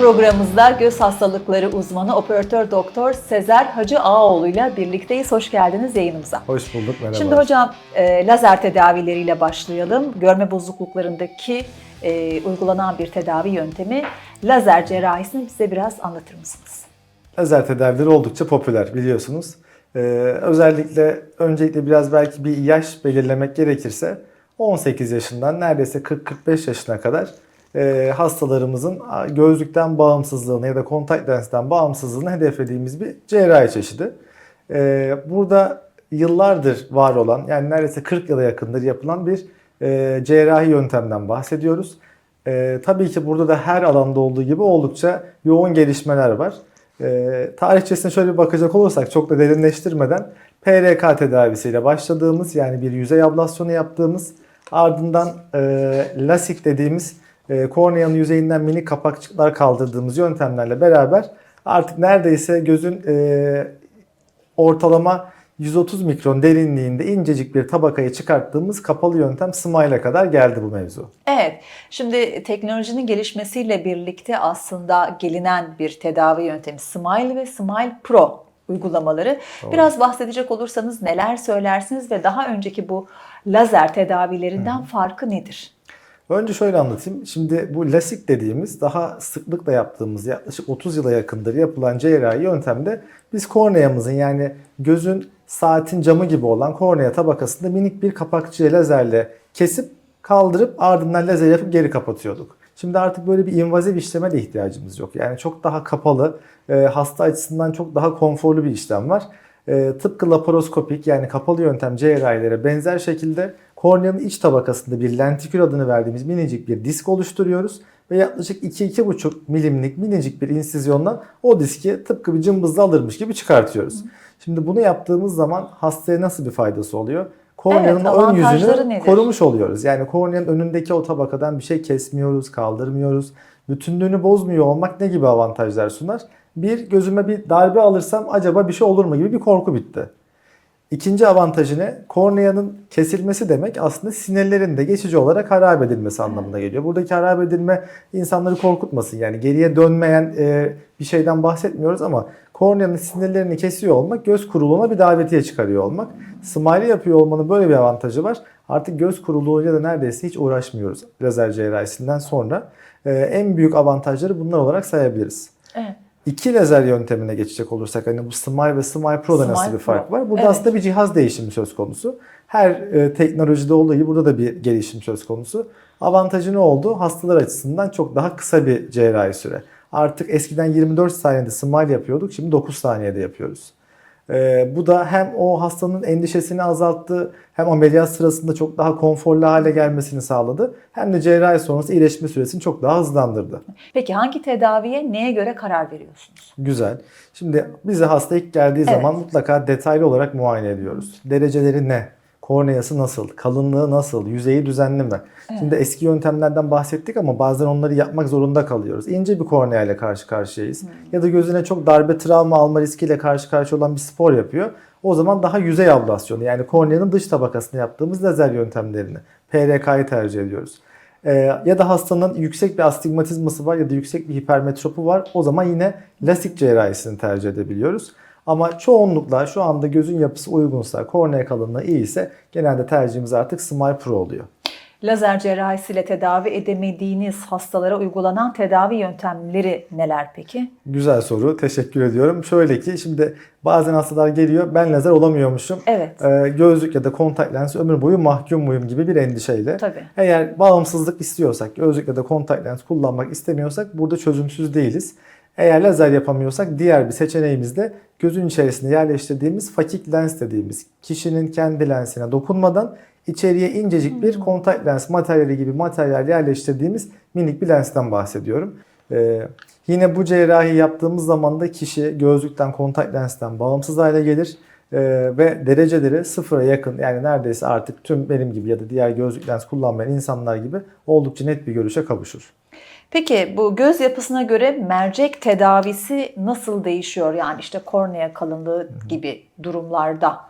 Programımızda göz hastalıkları uzmanı operatör doktor Sezer Hacı Ağoğlu ile birlikteyiz. Hoş geldiniz yayınımıza. Hoş bulduk, merhaba. Şimdi hocam e, lazer tedavileriyle başlayalım. Görme bozukluklarındaki e, uygulanan bir tedavi yöntemi lazer cerrahisini bize biraz anlatır mısınız? Lazer tedavileri oldukça popüler biliyorsunuz. Ee, özellikle öncelikle biraz belki bir yaş belirlemek gerekirse 18 yaşından neredeyse 40-45 yaşına kadar e, hastalarımızın gözlükten bağımsızlığını ya da kontak lensten bağımsızlığını hedeflediğimiz bir cerrahi çeşidi. Ee, burada yıllardır var olan yani neredeyse 40 yıla yakındır yapılan bir e, cerrahi yöntemden bahsediyoruz. Ee, tabii ki burada da her alanda olduğu gibi oldukça yoğun gelişmeler var. Ee, tarihçesine şöyle bir bakacak olursak çok da derinleştirmeden PRK tedavisiyle başladığımız yani bir yüzey ablasyonu yaptığımız ardından e, lasik dediğimiz e, korneanın yüzeyinden minik kapakçıklar kaldırdığımız yöntemlerle beraber artık neredeyse gözün e, ortalama 130 mikron derinliğinde incecik bir tabakayı çıkarttığımız kapalı yöntem Smile'a kadar geldi bu mevzu. Evet, şimdi teknolojinin gelişmesiyle birlikte aslında gelinen bir tedavi yöntemi Smile ve Smile Pro uygulamaları. Doğru. Biraz bahsedecek olursanız neler söylersiniz ve daha önceki bu lazer tedavilerinden farkı nedir? Önce şöyle anlatayım. Şimdi bu lasik dediğimiz daha sıklıkla yaptığımız yaklaşık 30 yıla yakındır yapılan cerrahi yöntemde biz korneamızın yani gözün saatin camı gibi olan kornea tabakasında minik bir kapakçıya lazerle kesip kaldırıp ardından lazer yapıp geri kapatıyorduk. Şimdi artık böyle bir invaziv işleme de ihtiyacımız yok. Yani çok daha kapalı, e, hasta açısından çok daha konforlu bir işlem var. E, tıpkı laparoskopik yani kapalı yöntem cerrahilere benzer şekilde korneanın iç tabakasında bir lentikül adını verdiğimiz minicik bir disk oluşturuyoruz. Ve yaklaşık 2-2,5 milimlik minicik bir insizyonla o diski tıpkı bir cımbızla alırmış gibi çıkartıyoruz. Şimdi bunu yaptığımız zaman hastaya nasıl bir faydası oluyor? Korneanın Evet, ön yüzünü nedir? korumuş oluyoruz. Yani korneanın önündeki o tabakadan bir şey kesmiyoruz, kaldırmıyoruz. Bütünlüğünü bozmuyor olmak ne gibi avantajlar sunar? Bir, gözüme bir darbe alırsam acaba bir şey olur mu gibi bir korku bitti. İkinci avantajı ne? Korneanın kesilmesi demek aslında sinirlerin de geçici olarak harap edilmesi anlamına geliyor. Buradaki harap edilme insanları korkutmasın. Yani geriye dönmeyen e, bir şeyden bahsetmiyoruz ama korneanın sinirlerini kesiyor olmak göz kuruluğuna bir davetiye çıkarıyor olmak. Smile yapıyor olmanın böyle bir avantajı var. Artık göz kuruluğuyla da neredeyse hiç uğraşmıyoruz lazer cerrahisinden sonra. E, en büyük avantajları bunlar olarak sayabiliriz. Evet. İki lazer yöntemine geçecek olursak hani bu Smile ve Smile Pro'da Smile nasıl bir fark Pro. var? Burada Evet. aslında bir cihaz değişimi söz konusu. Her e, teknolojide olduğu gibi burada da bir gelişim söz konusu. Avantajı ne oldu? Hastalar açısından çok daha kısa bir cerrahi süre. Artık eskiden 24 saniyede Smile yapıyorduk, şimdi 9 saniyede yapıyoruz. E, bu da hem o hastanın endişesini azalttı, hem ameliyat sırasında çok daha konforlu hale gelmesini sağladı, hem de cerrahi sonrası iyileşme süresini çok daha hızlandırdı. Peki hangi tedaviye neye göre karar veriyorsunuz? Güzel. Şimdi bize hasta ilk geldiği Evet. zaman mutlaka detaylı olarak muayene ediyoruz. Dereceleri ne? Korneası nasıl? Kalınlığı nasıl? Yüzeyi düzenli mi? Şimdi eski yöntemlerden bahsettik ama bazen onları yapmak zorunda kalıyoruz. İnce bir kornea ile karşı karşıyayız. Ya da gözüne çok darbe travma alma riskiyle karşı karşıya olan bir spor yapıyor. O zaman daha yüzey ablasyonu yani korneanın dış tabakasını yaptığımız lazer yöntemlerini PRK'yı tercih ediyoruz. Ee, ya da hastanın yüksek bir astigmatizması var ya da yüksek bir hipermetropu var. O zaman yine lasik cerrahisini tercih edebiliyoruz. Ama çoğunlukla şu anda gözün yapısı uygunsa, kornea kalınlığı iyi ise genelde tercihimiz artık Smile Pro oluyor. Lazer cerrahisiyle tedavi edemediğiniz hastalara uygulanan tedavi yöntemleri neler peki? Güzel soru. Teşekkür ediyorum. Şöyle ki şimdi bazen hastalar geliyor ben lazer olamıyormuşum. Evet. Ee, gözlük ya da kontak lens ömür boyu mahkum muyum gibi bir endişeyle. Tabii. Eğer bağımsızlık istiyorsak, gözlük ya da kontak lens kullanmak istemiyorsak burada çözümsüz değiliz. Eğer lazer yapamıyorsak diğer bir seçeneğimiz de gözün içerisine yerleştirdiğimiz fakik lens dediğimiz kişinin kendi lensine dokunmadan içeriye incecik bir kontak lens materyali gibi materyal yerleştirdiğimiz minik bir lensten bahsediyorum. Ee, yine bu cerrahi yaptığımız zaman da kişi gözlükten kontak lensten bağımsız hale gelir Ee, ve dereceleri sıfıra yakın yani neredeyse artık tüm benim gibi ya da diğer gözlük lens kullanmayan insanlar gibi oldukça net bir görüşe kavuşur. Peki bu göz yapısına göre mercek tedavisi nasıl değişiyor? Yani işte kornea kalınlığı gibi durumlarda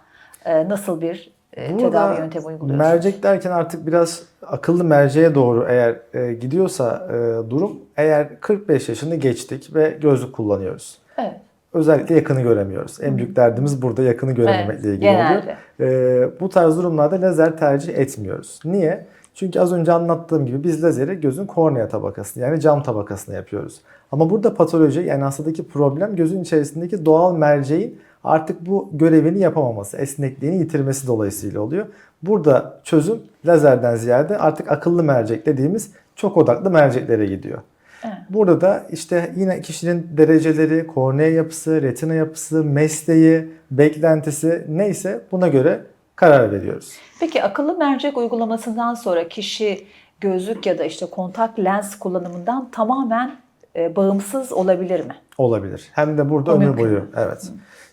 e, nasıl bir e, tedavi yöntemi uyguluyorsunuz? Mercek derken artık biraz akıllı merceğe doğru eğer e, gidiyorsa e, durum eğer 45 yaşını geçtik ve gözlük kullanıyoruz. Evet. Özellikle yakını göremiyoruz. En büyük derdimiz burada yakını görememekle Evet, ilgili oluyor. Ee, bu tarz durumlarda lazer tercih etmiyoruz. Niye? Çünkü az önce anlattığım gibi biz lazeri gözün kornea tabakasını yani cam tabakasını yapıyoruz. Ama burada patoloji yani hastadaki problem gözün içerisindeki doğal merceğin artık bu görevini yapamaması, esnekliğini yitirmesi dolayısıyla oluyor. Burada çözüm lazerden ziyade artık akıllı mercek dediğimiz çok odaklı merceklere gidiyor. Burada da işte yine kişinin dereceleri, kornea yapısı, retina yapısı, mesleği, beklentisi neyse buna göre karar veriyoruz. Peki akıllı mercek uygulamasından sonra kişi gözlük ya da işte kontak lens kullanımından tamamen e, bağımsız olabilir mi? Olabilir. Hem de burada O ömür mümkün. boyu. Evet.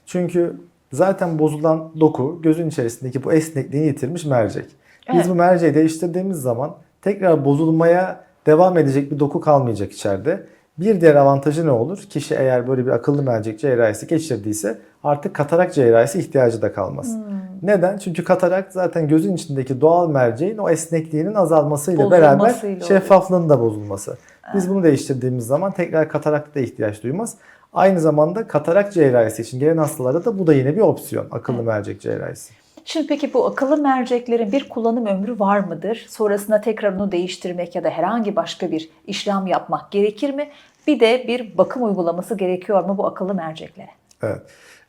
Çünkü zaten bozulan doku gözün içerisindeki bu esnekliğini yitirmiş mercek. Biz Evet. bu merceği değiştirdiğimiz zaman tekrar bozulmaya devam edecek bir doku kalmayacak içeride. Bir diğer avantajı ne olur? Kişi eğer böyle bir akıllı mercek cerrahisi geçirdiyse artık katarak cerrahisi ihtiyacı da kalmaz. Hmm. Neden? Çünkü katarak zaten gözün içindeki doğal merceğin o esnekliğinin azalmasıyla beraber şeffaflığın da bozulması. Biz bunu değiştirdiğimiz zaman tekrar katarakta da ihtiyaç duymaz. Aynı zamanda katarak cerrahisi için gelen hastalarda da bu da yine bir opsiyon. Akıllı mercek cerrahisi. Şimdi peki bu akıllı merceklerin bir kullanım ömrü var mıdır? Sonrasında tekrar onu değiştirmek ya da herhangi başka bir işlem yapmak gerekir mi? Bir de bir bakım uygulaması gerekiyor mu bu akıllı merceklere? Evet.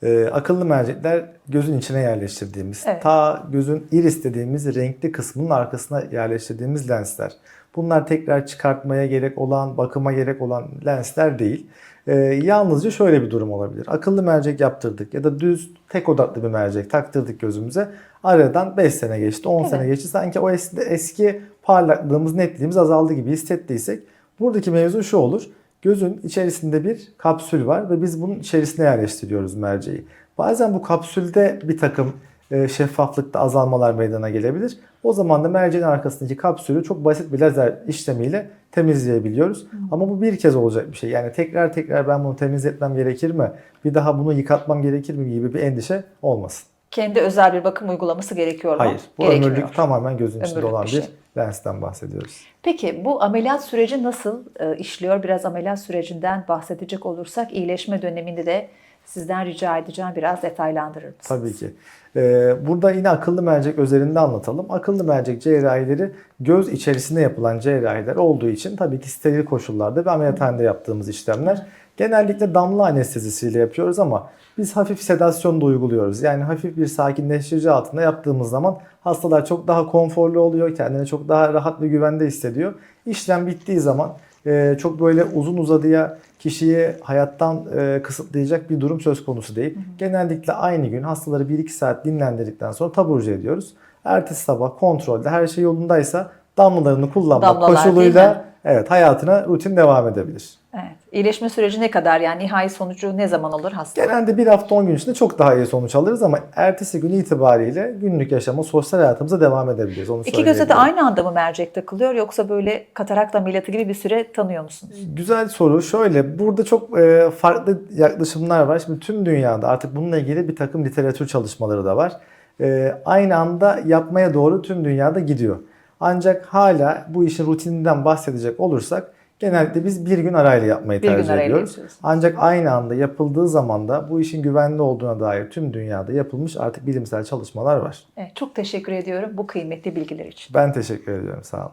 Ee, akıllı mercekler gözün içine yerleştirdiğimiz, Evet. ta gözün iris dediğimiz renkli kısmının arkasına yerleştirdiğimiz lensler. Bunlar tekrar çıkartmaya gerek olan, bakıma gerek olan lensler değil. Ee, yalnızca şöyle bir durum olabilir. Akıllı mercek yaptırdık ya da düz tek odaklı bir mercek taktırdık gözümüze. Aradan 5 sene geçti, 10 Evet. sene geçti. Sanki o eski, eski parlaklığımız, netliğimiz azaldı gibi hissettiysek buradaki mevzu şu olur. Gözün içerisinde bir kapsül var ve biz bunun içerisine yerleştiriyoruz merceği. Bazen bu kapsülde bir takım e, şeffaflıkta azalmalar meydana gelebilir. O zaman da merceğin arkasındaki kapsülü çok basit bir lazer işlemiyle temizleyebiliyoruz. Ama bu bir kez olacak bir şey. Yani tekrar tekrar ben bunu temizletmem gerekir mi? Bir daha bunu yıkatmam gerekir mi gibi bir endişe olmasın. Kendi özel bir bakım uygulaması gerekiyor mu? Hayır. Bu Gerekmiyor. ömürlük tamamen gözün içinde Ömürlük olan bir bir şey. lensten bahsediyoruz. Peki bu ameliyat süreci nasıl e, işliyor? Biraz ameliyat sürecinden bahsedecek olursak iyileşme döneminde de sizden rica edeceğim biraz detaylandırır mısınız? Tabii ki. Ee, burada yine akıllı mercek özelinde anlatalım. Akıllı mercek cerrahileri göz içerisinde yapılan cerrahiler olduğu için tabii ki steril koşullarda ve ameliyathanede yaptığımız işlemler. Genellikle damla anestezisiyle yapıyoruz ama biz hafif sedasyon da uyguluyoruz. Yani hafif bir sakinleştirici altında yaptığımız zaman hastalar çok daha konforlu oluyor, kendini çok daha rahat ve güvende hissediyor. İşlem bittiği zaman e, çok böyle uzun uzadıya kişiyi hayattan e, kısıtlayacak bir durum söz konusu değil. Genellikle aynı gün hastaları 1-2 saat dinlendirdikten sonra taburcu ediyoruz. Ertesi sabah kontrolde her şey yolundaysa damlalarını kullanmak Damlalar koşuluyla evet hayatına rutin devam edebilir. Evet. İyileşme süreci ne kadar yani nihai sonucu ne zaman olur hasta? Genelde bir hafta 10 gün içinde çok daha iyi sonuç alırız ama ertesi gün itibariyle günlük yaşama, sosyal hayatımıza devam edebiliriz. Onu İki göze de aynı anda mı mercek takılıyor yoksa böyle katarakt ameliyatı gibi bir süre tanıyor musunuz? Güzel soru. Şöyle burada çok e, farklı yaklaşımlar var. Şimdi tüm dünyada artık bununla ilgili bir takım literatür çalışmaları da var. E, aynı anda yapmaya doğru tüm dünyada gidiyor. Ancak hala bu işin rutininden bahsedecek olursak genellikle biz bir gün arayla yapmayı Bir tercih ediyoruz. Ancak aynı anda yapıldığı zaman da bu işin güvenli olduğuna dair tüm dünyada yapılmış artık bilimsel çalışmalar var. Evet, çok teşekkür ediyorum bu kıymetli bilgiler için. Ben teşekkür ediyorum. Sağ olun.